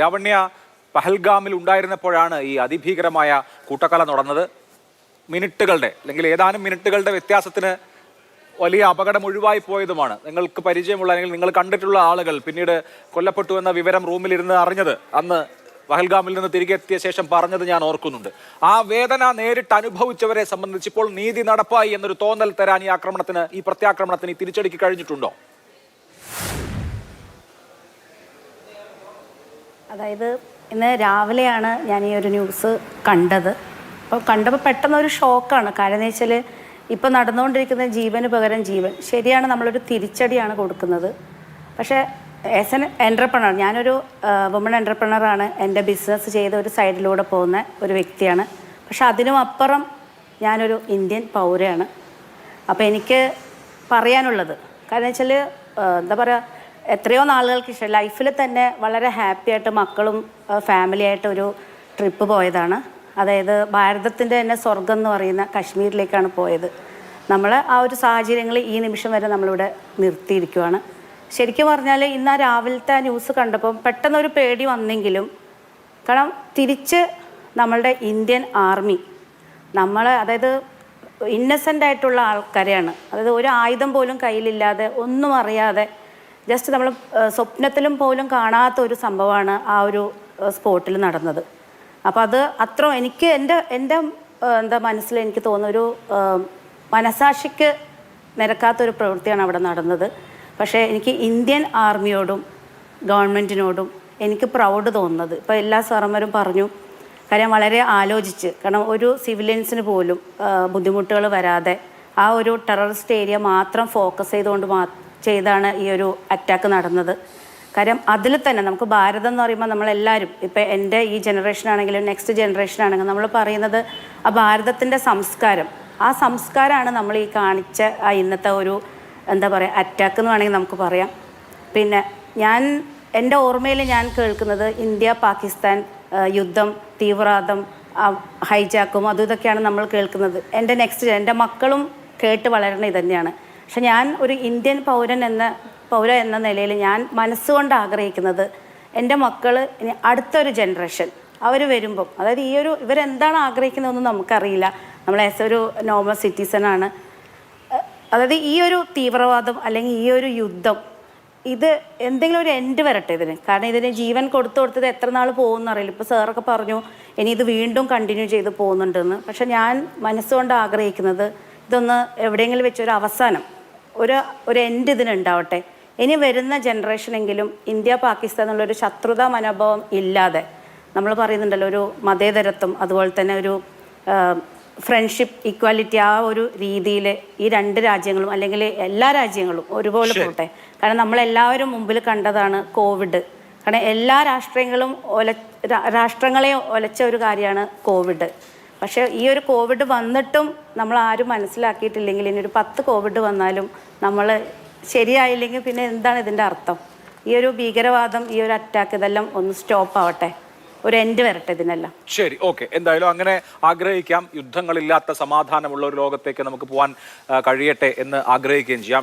ലാവണ്യ പഹൽഗാമിൽ ഉണ്ടായിരുന്നപ്പോഴാണ് ഈ അതിഭീകരമായ കൂട്ടക്കല നടന്നത്. മിനിറ്റുകളുടെ അല്ലെങ്കിൽ ഏതാനും മിനിറ്റുകളുടെ വ്യത്യാസത്തിന് വലിയ അപകടം ഒഴിവായി പോയതുമാണ്. നിങ്ങൾക്ക് പരിചയമുള്ള അല്ലെങ്കിൽ നിങ്ങൾ കണ്ടിട്ടുള്ള ആളുകൾ പിന്നീട് കൊല്ലപ്പെട്ടു എന്ന വിവരം റൂമിലിരുന്ന് അറിഞ്ഞത് അന്ന് വഹൽഗാമിൽ നിന്ന് തിരികെ എത്തിയ ശേഷം പറഞ്ഞത് ഞാൻ ഓർക്കുന്നുണ്ട്. ആ വേദന നേരിട്ട് അനുഭവിച്ചവരെ സംബന്ധിച്ച് ഇപ്പോൾ നീതി നടപ്പായി എന്നൊരു തോന്നൽ തരാൻ ഈ ആക്രമണത്തിന് ഈ പ്രത്യാക്രമണത്തിന് തിരിച്ചടിക്ക് കഴിഞ്ഞിട്ടുണ്ടോ? അതായത് ഇന്ന് രാവിലെയാണ് ഞാൻ ഈ ഒരു ന്യൂസ് കണ്ടത്. അപ്പോൾ കണ്ടപ്പോൾ പെട്ടെന്ന് ഒരു ഷോക്കാണ്. കാരണം എന്ന് വെച്ചാൽ ഇപ്പം നടന്നുകൊണ്ടിരിക്കുന്ന ജീവന് പകരം ജീവൻ. ശരിയാണ് നമ്മളൊരു തിരിച്ചടിയാണ് കൊടുക്കുന്നത്. പക്ഷേ ആസ് എൻ എന്റർപ്രണർ ഞാനൊരു വുമൺ എന്റർപ്രണറാണ് എന്റെ ബിസിനസ് ചെയ്ത ഒരു സൈഡിലൂടെ പോകുന്ന ഒരു വ്യക്തിയാണ്. പക്ഷെ അതിനും അപ്പുറം ഞാനൊരു ഇന്ത്യൻ പൗരയാണ്. അപ്പോൾ എനിക്ക് പറയാനുള്ളത് കാരണം വെച്ചാൽ എന്താ പറയുക എത്രയോ നാളുകൾക്ക് ശേഷം ലൈഫിൽ തന്നെ വളരെ ഹാപ്പി ആയിട്ട് മക്കളും ഫാമിലി ആയിട്ട് ഒരു ട്രിപ്പ് പോയതാണ്. അതായത് ഭാരതത്തിന്റെ തന്നെ സ്വർഗം എന്ന് പറയുന്ന കാശ്മീരിലേക്കാണ് പോയത്. നമ്മൾ ആ ഒരു സാഹചര്യങ്ങൾ ഈ നിമിഷം വരെ നമ്മളിവിടെ നിർത്തിയിരിക്കുവാണ്. ശരിക്കും പറഞ്ഞാൽ ഇന്ന് ആ രാവിലത്തെ ആ ന്യൂസ് കണ്ടപ്പം പെട്ടെന്നൊരു പേടി വന്നെങ്കിലും കാരണം തിരിച്ച് നമ്മളുടെ ഇന്ത്യൻ ആർമി നമ്മൾ അതായത് ഇന്നസെന്റ് ആയിട്ടുള്ള ആൾക്കാരെയാണ്. അതായത് ഒരു ആയുധം പോലും കയ്യിലില്ലാതെ ഒന്നും അറിയാതെ ജസ്റ്റ് നമ്മൾ സ്വപ്നത്തിലും പോലും കാണാത്ത ഒരു സംഭവമാണ് ആ ഒരു സ്പോട്ടിൽ നടന്നത്. അപ്പോൾ അത് അത്ര എനിക്ക് എന്റെ എന്റെ എന്താ മനസ്സിൽ എനിക്ക് തോന്നുന്ന ഒരു മനസാക്ഷിക്ക് നിരക്കാത്തൊരു പ്രവൃത്തിയാണ് അവിടെ നടന്നത്. പക്ഷേ എനിക്ക് ഇന്ത്യൻ ആർമിയോടും ഗവൺമെന്റിനോടും എനിക്ക് പ്രൗഡ് തോന്നുന്നത്. ഇപ്പോൾ എല്ലാ സാറന്മാരും പറഞ്ഞു കാര്യം വളരെ ആലോചിച്ച്. കാരണം ഒരു സിവിലിയൻസിന് പോലും ബുദ്ധിമുട്ടുകൾ വരാതെ ആ ഒരു ടെററിസ്റ്റ് ഏരിയ മാത്രം ഫോക്കസ് ചെയ്തുകൊണ്ട് മാ ചെയ്താണ് ഈ ഒരു അറ്റാക്ക് നടന്നത്. കാര്യം അതിൽ തന്നെ നമുക്ക് ഭാരതം എന്ന് പറയുമ്പോൾ നമ്മളെല്ലാവരും ഇപ്പം എന്റെ ഈ ജനറേഷൻ ആണെങ്കിലും നെക്സ്റ്റ് ജനറേഷൻ ആണെങ്കിലും നമ്മൾ പറയുന്നത് ആ ഭാരതത്തിന്റെ സംസ്കാരം. ആ സംസ്കാരമാണ് നമ്മൾ ഈ കാണിച്ച ആ ഇന്നത്തെ ഒരു എന്താ പറയുക അറ്റാക്ക് എന്ന് വേണമെങ്കിൽ നമുക്ക് പറയാം. പിന്നെ ഞാൻ എന്റെ ഓർമ്മയിൽ ഞാൻ കേൾക്കുന്നത് ഇന്ത്യ പാകിസ്ഥാൻ യുദ്ധം തീവ്രവാദം ഹൈജാക്കും അതും ഇതൊക്കെയാണ് നമ്മൾ കേൾക്കുന്നത്. എന്റെ നെക്സ്റ്റ് എന്റെ മക്കളും കേട്ട് വളരണ ഇതന്നെയാണ്. തന്നെയാണ് പക്ഷെ ഞാൻ ഒരു ഇന്ത്യൻ പൗരൻ എന്ന പൗര എന്ന നിലയിൽ ഞാൻ മനസ്സുകൊണ്ട് ആഗ്രഹിക്കുന്നത് എന്റെ മക്കൾ ഇനി അടുത്തൊരു ജനറേഷൻ അവർ വരുമ്പം അതായത് ഈ ഒരു ഇവരെന്താണ് ആഗ്രഹിക്കുന്നതെന്ന് നമുക്കറിയില്ല. നമ്മൾ ആസ് ഒരു നോർമൽ സിറ്റിസൺ ആണ്. അതായത് ഈ ഒരു തീവ്രവാദം അല്ലെങ്കിൽ ഈ ഒരു യുദ്ധം ഇത് എന്തെങ്കിലും ഒരു എൻഡ് വരട്ടെ ഇതിന്. കാരണം ഇതിന് ജീവൻ കൊടുത്തു കൊടുത്തത് എത്ര നാൾ പോകുമെന്ന് അറിയില്ല. ഇപ്പോൾ സാറൊക്കെ പറഞ്ഞു ഇനി ഇത് വീണ്ടും കണ്ടിന്യൂ ചെയ്ത് പോകുന്നുണ്ടെന്ന്. പക്ഷെ ഞാൻ മനസ്സുകൊണ്ട് ആഗ്രഹിക്കുന്നത് ഇതൊന്ന് എവിടെയെങ്കിലും വെച്ചൊരു അവസാനം ഒരു ഒരു എൻഡ് ഇതിനുണ്ടാവട്ടെ. ഇനി വരുന്ന ജനറേഷനെങ്കിലും ഇന്ത്യ പാകിസ്ഥാൻ എന്നുള്ളൊരു ശത്രുതാ മനോഭാവം ഇല്ലാതെ നമ്മൾ പറയുന്നുണ്ടല്ലോ ഒരു മതേതരത്വം അതുപോലെ തന്നെ ഒരു ഫ്രണ്ട്ഷിപ്പ് ഈക്വാലിറ്റി ആ ഒരു രീതിയിൽ ഈ രണ്ട് രാജ്യങ്ങളും അല്ലെങ്കിൽ എല്ലാ രാജ്യങ്ങളും ഒരുപോലെ പോട്ടെ. കാരണം നമ്മളെല്ലാവരും മുമ്പിൽ കണ്ടതാണ് കോവിഡ് കാരണം എല്ലാ രാഷ്ട്രങ്ങളും ഒല രാഷ്ട്രങ്ങളെയും ഒലച്ച ഒരു കാര്യമാണ് കോവിഡ് പക്ഷേ ഈ ഒരു കോവിഡ് വന്നിട്ടും നമ്മൾ ആരും മനസ്സിലാക്കിയിട്ടില്ലെങ്കിൽ ഇനി ഒരു പത്ത് കോവിഡ് വന്നാലും നമ്മൾ ശരിയായില്ലെങ്കിൽ പിന്നെ എന്താണ് ഇതിന്റെ അർത്ഥം? ഈ ഒരു ഭീകരവാദം ഈ ഒരു അറ്റാക്ക് ഇതെല്ലാം ഒന്ന് സ്റ്റോപ്പ് ആവട്ടെ. ഒരു എൻഡ് വരട്ടെ ഇതിനെല്ലാം. ശരി ഓക്കെ എന്തായാലും അങ്ങനെ ആഗ്രഹിക്കാം. യുദ്ധങ്ങളില്ലാത്ത സമാധാനമുള്ള ഒരു ലോകത്തേക്ക് നമുക്ക് പോകാൻ കഴിയട്ടെ എന്ന് ആഗ്രഹിക്കുകയും ചെയ്യാം.